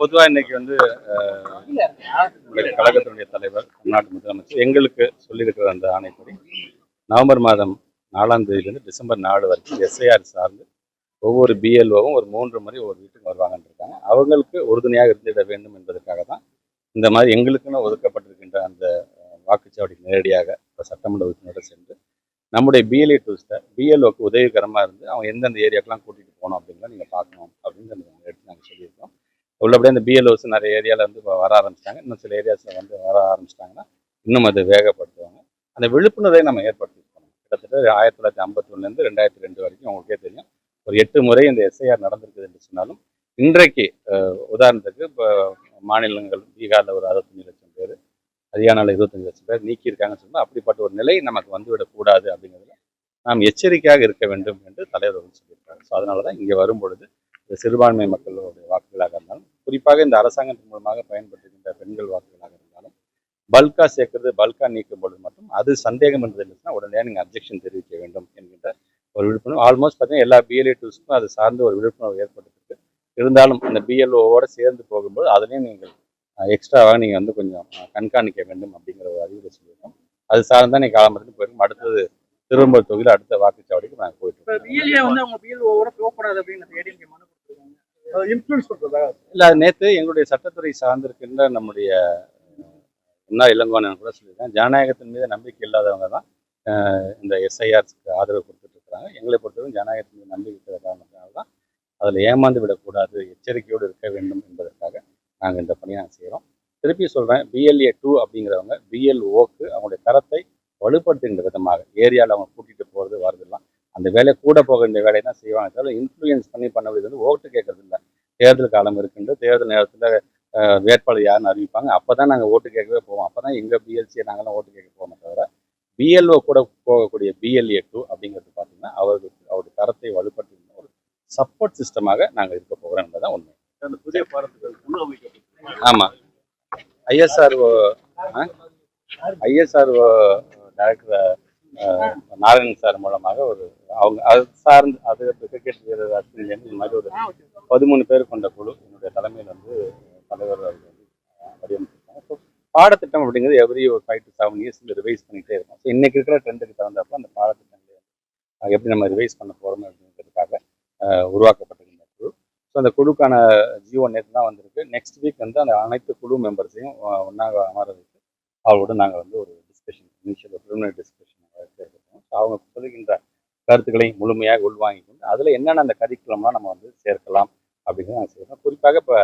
பொதுவாக இன்னைக்கு வந்து கழகத்தினுடைய தலைவர் தமிழ்நாட்டு முதலமைச்சர் எங்களுக்கு சொல்லியிருக்கிற அந்த ஆணைப்படி நவம்பர் மாதம் நாலாம் தேதியிலிருந்து டிசம்பர் நாலு வரைக்கும் எஸ்ஐஆர் சார்ந்து ஒவ்வொரு பிஎல்ஓவும் ஒரு மூன்று முறை ஒரு வீட்டுக்கு வருவாங்கன்னு இருக்காங்க. அவங்களுக்கு உறுதுணையாக இருந்திட வேண்டும் என்பதற்காக தான் இந்த மாதிரி எங்களுக்குன்னு ஒதுக்கப்பட்டிருக்கின்ற அந்த வாக்குச்சாவடி நேரடியாக இப்போ சட்டமன்ற உறுப்பினரோட சென்று நம்முடைய பிஎல்ஏ டூஸ்ட்டை பிஎல்ஓக்கு உதவிகரமாக இருந்து அவங்க எந்தெந்த ஏரியாக்கெல்லாம் கூட்டிகிட்டு போகணும் அப்படிங்கிறத நீங்கள் பார்க்கணும் அப்படின்னு எடுத்து நாங்கள் சொல்லியிருக்கோம். உள்ளபடியே அந்த பிஎல்ஓஸ் நிறைய ஏரியாவில் வந்து இப்போ வர ஆரம்பிச்சிட்டாங்க. இன்னும் சில ஏரியாஸில் வந்து வர ஆரம்பிச்சிட்டாங்கன்னா இன்னும் அதை வேகப்படுத்துவாங்க. அந்த விழிப்புணர்வை நம்ம ஏற்படுத்திருக்கோம் கிட்டத்தட்ட ஆயிரத்தி தொள்ளாயிரத்தி ஐம்பத்தி ஒன்றுலேருந்து ரெண்டாயிரத்தி ரெண்டு வரைக்கும் உங்களுக்கே தெரியும். ஒரு எட்டு முறை இந்த எஸ்ஐஆர் நடந்திருக்குது என்று சொன்னாலும் இன்றைக்கு உதாரணத்துக்கு இப்போ மாநிலங்கள் பீகாரில் ஒரு அறுபத்தஞ்சு லட்சம் பேர் ஹரியானாவில் இருபத்தஞ்சு லட்சம் பேர் நீக்கியிருக்காங்கன்னு சொன்னால் அப்படிப்பட்ட ஒரு நிலை நமக்கு வந்துவிடக்கூடாது அப்படிங்கிறதுல நாம் எச்சரிக்கையாக இருக்க வேண்டும் என்று தலைவர் சொல்லியிருக்காங்க. ஸோ அதனால தான் இங்கே வரும்பொழுது சிறுபான்மை மக்களுடைய வாக்கு குறிப்பாக இந்த அரசாங்கத்தின் மூலமாக பயன்படுத்துகின்ற பெண்கள் வாக்குகளாக இருந்தாலும் பல்கா சேர்க்கறது பல்கா நீக்கும் பொழுது மட்டும் அது சந்தேகம் என்பது இருந்துச்சுன்னா உடனே நீங்கள் அப்ஜெக்ஷன் தெரிவிக்க வேண்டும் என்கின்ற ஒரு விழிப்புணர்வு. ஆல்மோஸ்ட் பார்த்தீங்கன்னா எல்லா பிஎல்ஏ டூஸ்க்கும் அது சார்ந்த ஒரு விழிப்புணர்வு ஏற்படுத்திருக்கு இருந்தாலும் அந்த பிஎல்ஓவோட சேர்ந்து போகும்போது அதுலேயும் நீங்கள் எக்ஸ்ட்ராவாக நீங்கள் வந்து கொஞ்சம் கண்காணிக்க வேண்டும் அப்படிங்கிற ஒரு அறிவுரை சொல்லியிருக்கோம். அது சார்ந்தா நீங்கள் காலம்பரத்துக்கு போயிருக்கோம் அடுத்தது திருவம்பூர் தொகுதியில் அடுத்த வாக்குச்சாவடிக்கு நாங்கள் போயிட்டு இப்ப இல்லை அது நேற்று எங்களுடைய சட்டத்துறை சார்ந்திருக்கின்ற நம்முடைய என்ன முன்னாள் கூட சொல்லியிருக்கேன் ஜனநாயகத்தின் மீது நம்பிக்கை இல்லாதவங்க தான் இந்த எஸ்ஐஆர்ஸ்க்கு ஆதரவு கொடுத்துட்டு இருக்கிறாங்க. எங்களை பொறுத்தவரை ஜனநாயகத்தின் மீது நம்பிக்கை இருக்கிற காரணத்தினால தான் அதில் ஏமாந்து விடக்கூடாது எச்சரிக்கையோடு இருக்க வேண்டும் என்பதற்காக நாங்கள் இந்த பணியை நாங்கள் செய்கிறோம் திருப்பி சொல்கிறேன் பிஎல்ஏ டூ அப்படிங்கிறவங்க பிஎல்ஓக்கு அவங்களுடைய தரத்தை வலுப்படுத்துகின்ற விதமாக ஏரியாவில் அவங்க கூட்டிகிட்டு போகிறது வரதெல்லாம் அந்த வேலை கூட போக வேண்டிய வேலையை தான் செய்வாங்க. தவிர இன்ஃப்ளூயன்ஸ் பண்ணி பண்ண வேண்டியது வந்து ஓட்டு கேட்கறது இல்லை தேர்தல் காலம் இருக்கின்ற தேர்தல் நேரத்தில் வேட்பாளர் யாருன்னு அறிவிப்பாங்க. அப்போ தான் நாங்கள் ஓட்டு கேட்கவே போவோம். அப்போ தான் எங்கள் பிஎல்சியை நாங்களாம் ஓட்டு கேட்க போவோமே தவிர பிஎல்ஓ கூட போகக்கூடிய பிஎல்ஏ டூ அப்படிங்கிறது பார்த்தீங்கன்னா அவர்களுக்கு அவருடைய தரத்தை வலுப்படுத்துகின்ற ஒரு சப்போர்ட் சிஸ்டமாக நாங்கள் இருக்க போகிறோம் என்பதுதான் உண்மை. அந்த புதிய பாடத்துக்கு ஆமாம் ISRO ISRO director Narayanan sir மூலமாக ஒரு அவங்க அது சார்ந்து அது கிரிக்கெட் வீரர் அஸ்வின்லேருந்து இந்த மாதிரி ஒரு பதிமூணு பேர் கொண்ட குழு என்னுடைய தலைமையில் வந்து தலைவர் அவர்கள் வடிவமைச்சிருக்காங்க. ஸோ பாடத்திட்டம் அப்படிங்கிறது எவ்ரி ஒரு five to seven years revise பண்ணிகிட்டே இருக்கும். ஸோ இன்னைக்கு இருக்கிற ட்ரெண்டுக்கு தகுந்தப்ப அந்த பாடத்திட்டங்களை எப்படி நம்ம ரிவைஸ் பண்ண போகிறோம் அப்படிங்கிறதுக்காக உருவாக்கப்பட்டிருந்த குழு. ஸோ அந்த குழுக்கான ஜியோ நேற்று தான் வந்திருக்கு. நெக்ஸ்ட் வீக் வந்து அந்த அனைத்து குழு மெம்பர்ஸையும் ஒன்றாக அமர அவரோட நாங்கள் வந்து ஒரு டிஸ்கஷன் இனிஷியல் ப்ரிலிமினரி டிஸ்கஷன் சேர்க்கிறோம் ஸோ அவங்க சொல்லுகின்ற கருத்துக்களை முழுமையாக உள்வாங்கி கொண்டு அதில் என்னென்ன அந்த கரிக்குலம்லாம் நம்ம வந்து சேர்க்கலாம் அப்படிங்கிறத நான் செய்கிறோம் குறிப்பாக இப்போ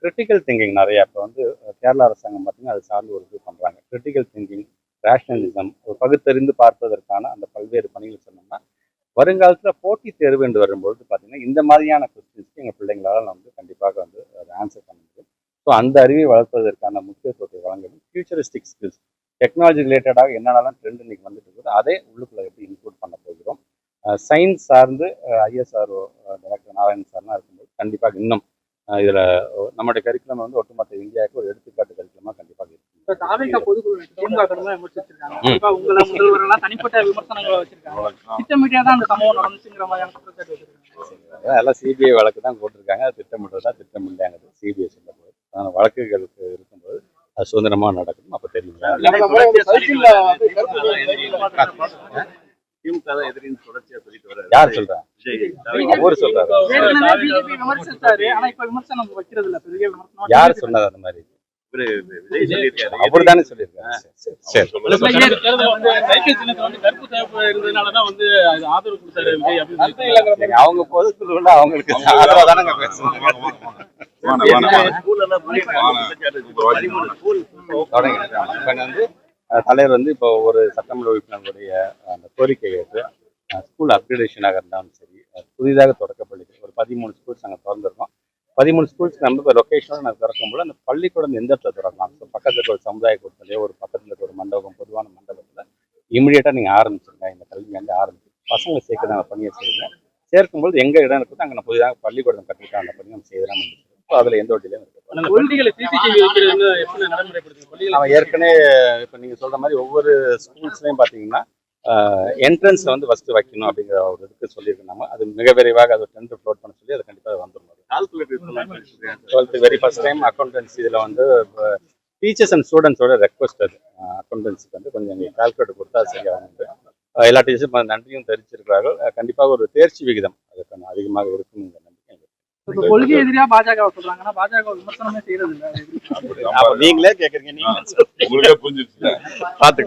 கிரிட்டிக்கல் திங்கிங் நிறையா இப்போ வந்து கேரளா அரசாங்கம் பார்த்தீங்கன்னா அது சார்ந்து ஒரு இது பண்ணுறாங்க கிரிட்டிக்கல் திங்கிங் ரேஷனலிசம் ஒரு பகுத்தறிந்து பார்ப்பதற்கான அந்த பல்வேறு பணிகள் சொன்னோம்னா வருங்காலத்தில் போட்டி தேர்வு என்று வரும்பொழுது பார்த்தீங்கன்னா இந்த மாதிரியான கொஸ்டின்ஸ்க்கு எங்கள் பிள்ளைங்களால் வந்து கண்டிப்பாக வந்து அதை ஆன்சர் பண்ண முடியும். ஸோ அந்த அறிவை வளர்ப்பதற்கான முக்கியத்துவத்தை வழங்கணும். ஃபியூச்சரிஸ்டிக் ஸ்கில்ஸ் டெக்னாலஜி ரிலேட்டடாக என்னென்னலாம் ட்ரெண்ட் இன்னைக்கு வந்துட்டு இருக்குது அதே உள்ளுக்குள்ளே எப்படி இன்க்ளூட் பண்ண சயின்ஸ் சார்ந்து ஐஎஸ்ஆர்ஓ டாக்டர் நாராயணன் சார்லாம் இருக்கும்போது கண்டிப்பாக இன்னும் இதில் நம்மளுடைய கரிக்குலம் வந்து ஒட்டுமொத்த இந்தியாவுக்கு ஒரு எடுத்துக்காட்டு கரிக்குலமாக கண்டிப்பாக இருக்கும் அதெல்லாம் சிபிஐ வழக்கு தான் போட்டிருக்காங்க திட்டமிட்டதா திட்டம் இல்லைங்கிறது சிபிஐ சொல்ல போகுது அதனால் வழக்குகளுக்கு இருக்கும்போது அது சுதந்திரமாக நடக்கணும் அப்போ தெரியும் திமுக தான் எதிரின்னு தொடர்ச்சியா சொல்லிட்டு வர்றாரு. யார் சொல்றா? விஜய் அவரு சொல்றாரு. ஏற்கனவே பிஜேபி விமர்சிச்சாரு. ஆனா இப்ப விமர்சனம் வைக்கிறது இல்ல பெரிய விமர்சனம் யார் சொன்னது அந்த மாதிரி? இவரு விஜய் சொல்லியிருக்காரு. அவர் தானே சொல்லியிருக்காரு அவங்க பொதுக்குழுல அவங்களுக்கு ஆதரவா தானங்க பேசுறாங்க. தலைவர் வந்து இப்போ ஒரு சட்டமன்ற உறுப்பினர்களுடைய அந்த கோரிக்கை ஏற்று ஸ்கூல் அப்கிரேடேஷனாக இருந்தாலும் சரி புதிதாக தொடக்கப்பள்ளிகள் ஒரு பதிமூணு ஸ்கூல்ஸ் நாங்கள் திறந்துருக்கோம். பதிமூணு ஸ்கூல்ஸ் நம்ம இப்போ லொக்கேஷனோட நாங்கள் திறக்கும்போது அந்த பள்ளிக்கூடம் எந்த இடத்துல திறக்கலாம்? ஸோ பக்கத்தில் இருக்க ஒரு சமுதாய கூட்டத்திலேயோ ஒரு பக்கத்தில் இருக்க ஒரு மண்டபம் பொதுவான மண்டபத்தில் இமிடியேட்டாக நீங்கள் ஆரம்பிச்சிருங்க. இந்த கல்வி வந்து ஆரம்பிச்சு பசங்களை சேர்க்க நாங்கள் பணியை செய்யுங்க சேர்க்கும்போது எங்கள் இடம் இருக்குதோ அங்கே புதிதாக பள்ளிக்கூடம் கட்டிட்டு அந்த பணி நம்ம செய்யலாம் ஸோ அதில் எந்த ஒரு டிலேயும் அவன் ஏற்கனவே இப்போ நீங்கள் சொல்ற மாதிரி ஒவ்வொரு ஸ்கூல்ஸ்லையும் பார்த்தீங்கன்னா என்ட்ரன்ஸ்ல வந்து ஃபர்ஸ்ட் வைக்கணும் அப்படிங்கிற ஒரு இதுக்கு சொல்லியிருக்கோம் நம்ம அது மிக விரைவாக அதை டெண்டர் ஃப்ளோட் பண்ண சொல்லி அது கண்டிப்பாக வந்துடும் calculator twelfth very first time accountancy இதில் வந்து டீச்சர்ஸ் அண்ட் ஸ்டூடெண்ட்ஸோட ரெக்வஸ்ட் அது. அக்கௌண்டன்சிக்கு வந்து கொஞ்சம் எங்களுக்கு கால்குலேட் கொடுத்தா சரியாக வந்து அஹ் எல்லா டீச்சர்ஸும் நன்றியும் தெரிவிச்சிருக்கிறார்கள். கண்டிப்பாக ஒரு தேர்ச்சி விகிதம் அதுக்கு அதிகமாக இப்ப கொள்கை எதிரியா பாஜக சொல்றாங்கன்னா பாஜக விமர்சனமே செய்யறது இல்ல நீங்களே கேக்குறீங்க நீங்க புரிஞ்சிருச்சு பார்த்து